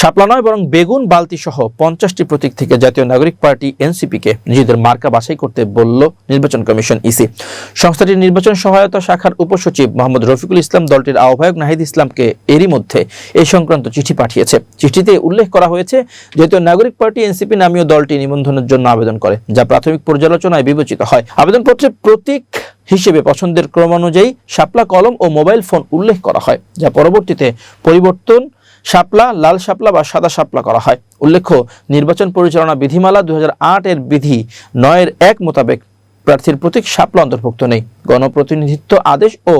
শাপলা নয়, বরং বেগুন, বালতি সহ পঞ্চাশটি প্রতীক থেকে জাতীয় নাগরিক পার্টি এনসিপিকে নিজেদের মার্কা বাছাই করতে বলল নির্বাচন কমিশন ইসি। সংস্থাটির নির্বাচন সহায়তা শাখার উপসচিব মোহাম্মদ রফিকুল ইসলাম দলটির আহ্বায়ক নাহিদ ইসলামকে এরই মধ্যে এই সংক্রান্ত চিঠি পাঠিয়েছে। চিঠিতে উল্লেখ করা হয়েছে জাতীয় নাগরিক পার্টি এনসিপি নামীয় দলটি নিবন্ধনের জন্য আবেদন করে, যা প্রাথমিক পর্যালোচনায় বিবেচিত হয়। আবেদনপত্রে প্রতীক হিসেবে পছন্দের ক্রমানুযায়ী শাপলা কলম ও মোবাইল ফোন উল্লেখ করা হয়, যা পরবর্তীতে পরিবর্তন শাপলা, লাল শাপলা বা সাদা শাপলা করা হয়। উল্লেখ্য, নির্বাচন পরিচালনা বিধিমালা দুই হাজার আট এর বিধি নয়ের এক মোতাবেক প্রার্থীর প্রতীক শাপলা অন্তর্ভুক্ত নেই। গণপ্রতিনিধিত্ব আদেশ ও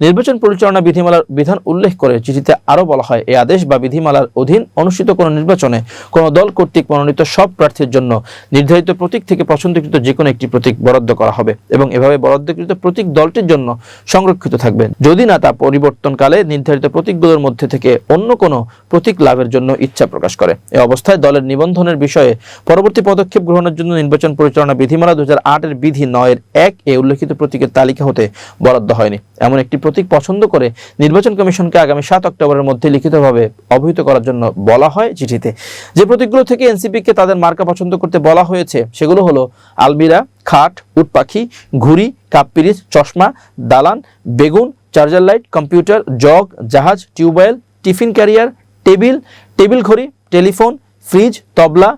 নির্বাচন পরিচালনা বিধিমালার বিধান উল্লেখ করে চিঠিতে আরও বলা হয়, এই আদেশ বা বিধিমালার অধীন অনুষ্ঠিত কোনো নির্বাচনে কোনো দল কর্তৃক মনোনীত সব প্রার্থীর জন্য নির্ধারিত প্রতীক থেকে পছন্দকৃত যে কোনো একটি প্রতীক বরাদ্দ করা হবে এবং এভাবে বরাদ্দকৃত প্রতীক দলটির জন্য সংরক্ষিত থাকবে। যদি না তা পরিবর্তনকালে নির্ধারিত প্রতীকগুলোর মধ্যে থেকে অন্য কোনো প্রতীক লাভের জন্য ইচ্ছা প্রকাশ করে। এ অবস্থায় দলের নিবন্ধনের বিষয়ে পরবর্তী পদক্ষেপ গ্রহণের জন্য নির্বাচন পরিচালনা বিধিমালা দুই হাজার আট এর বিধি নয়ের এক এ উল্লেখিত প্রতীকের তালিকা হতে বরাদ্দ হয়নি। এমন একটি প্রতীক পছন্দ করে নির্বাচন কমিশনকে আগামী সাত অক্টোবরের মধ্যে লিখিতভাবে অবহিত করার জন্য বলা হয় চিঠিতে। যে প্রতীকগুলো থেকে এনসিপিকে তাদের মার্কা পছন্দ করতে বলা হয়েছে, সেগুলো হলো আলমিরা, খাট উট পাখি ঘুড়ি কাপ পিরিচ চশমা, দালান, বেগুন, চার্জার লাইট, কম্পিউটার, জগ, জাহাজ, tubewell, tiffin carrier, table table ঘড়ি, টেলিফোন, ফ্রিজ, তবলা,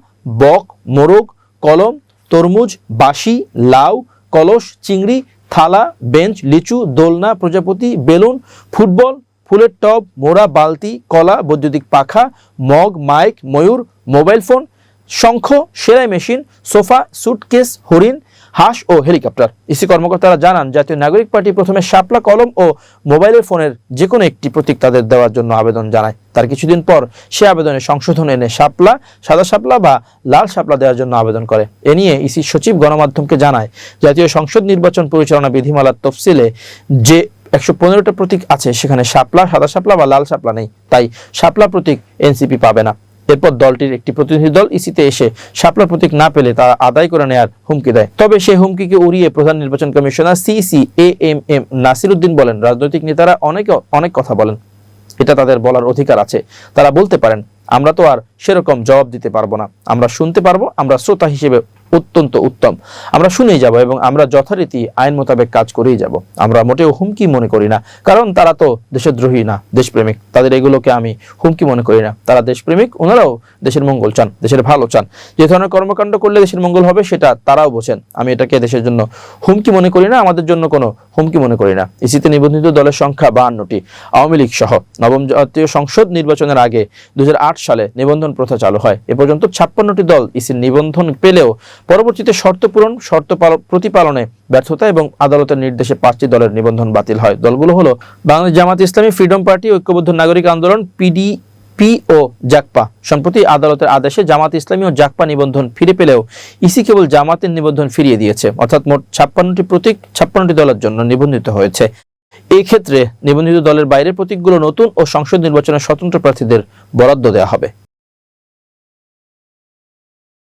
বক, মোরগ, কলম, তরমুজ, বাঁশি, লাউ, কলস, চিংড়ি থালা, বেঞ্চ, লিচু, দোলনা, প্রজাপতি, বেলুন, ফুটবল, ফুলের টব, মোড়া, বালতি, কলা, বৈদ্যুতিক পাখা, মগ, মাইক, ময়ূর, মোবাইল ফোন, শঙ্খ, সেলাই মেশিন, সোফা, সুটকেস, হরিণ হাঁস ও হেলিকপ্টার। ইসি কর্মকর্তারা জানান, জাতীয় নাগরিক পার্টি প্রথমে শাপলা কলম ও মোবাইলের ফোনের যে কোনো একটি প্রতীক তাদের দেওয়ার জন্য আবেদন জানায়। তার কিছুদিন পর সে আবেদনে সংশোধন এনে শাপলা, সাদা শাপলা বা লাল শাপলা দেওয়ার জন্য আবেদন করে। এ নিয়ে ইসি সচিব গণমাধ্যমকে জানায়, জাতীয় সংসদ নির্বাচন পরিচালনা বিধিমালার তফসিলে যে একশো পনেরোটা প্রতীক আছে, সেখানে শাপলা, সাদা শাপলা বা লাল শাপলা নেই। তাই শাপলা প্রতীক এনসিপি পাবে না। এরপর দলটির একটি প্রতিনিধি দল ইসিতে এসে শাপলা প্রতীক না পেলে তারা আদায় করে নেয়ার হুমকি দেয়। তবে সেই হুমকিকে উড়িয়ে প্রধান নির্বাচন commissioner CC A M M Nasir Uddin বলেন, রাজনৈতিক নেতারা অনেকে অনেক কথা বলেন। এটা তাদের বলার অধিকার আছে। তারা বলতে পারেন, আমরা তো আর সেরকম জবাব দিতে পারব না। আমরা শুনতে পারব, আমরা শ্রোতা হিসেবে অত্যন্ত উত্তম। আমরা শুনেই যাব এবং আমরা যথারীতি আইন মোতাবেক কাজ করেই যাব। আমরা মোটেও হুমকি মনে করি না। কারণ তারা তো দেশদ্রোহী না, দেশপ্রেমিক। তাদের এগুলোকে আমি হুমকি মনে করি না। তারা দেশপ্রেমিক, ওনারাও দেশের মঙ্গল চান, দেশের ভালো চান। যে ধরনের কর্মকাণ্ড করলে দেশের মঙ্গল হবে, সেটা তারাও বোঝেন। আমি এটাকে দেশের জন্য হুমকি মনে করি না। আমাদের জন্য কোনো হুমকি মনে করি না। ইসিতে নিবন্ধিত দলের সংখ্যা বাহান্নটি। আওয়ামী লীগ সহ নবম জাতীয় সংসদ নির্বাচনের আগে দু হাজার আট সালে নিবন্ধন প্রথা চালু হয়। এ পর্যন্ত ছাপ্পান্নটি দল ইসির নিবন্ধন পেলেও পরবর্তীতে শর্ত পূরণ, শর্ত পাল- প্রতিপালনে ব্যর্থতা এবং আদালতের নির্দেশে পাঁচটি দলের নিবন্ধন বাতিল হয়। দলগুলো হলো বাংলাদেশ জামাত ইসলামী, ফ্রিডম পার্টি, ঐক্যবদ্ধ নাগরিক আন্দোলন, পিডি পি ও জাকপা। সম্প্রতি আদালতের আদেশে জামাত ইসলামী ও জাকপা নিবন্ধন ফিরে পেলেও ইসি কেবল জামাতের নিবন্ধন ফিরিয়ে দিয়েছে। অর্থাৎ মোট ছাপ্পান্নটি প্রতীক, ছাপ্পান্নটি দলের জন্য নিবন্ধিত হয়েছে। এই ক্ষেত্রে নিবন্ধিত দলের বাইরের প্রতীকগুলো নতুন ও সংসদ নির্বাচনে স্বতন্ত্র প্রার্থীদের বরাদ্দ দেওয়া হবে।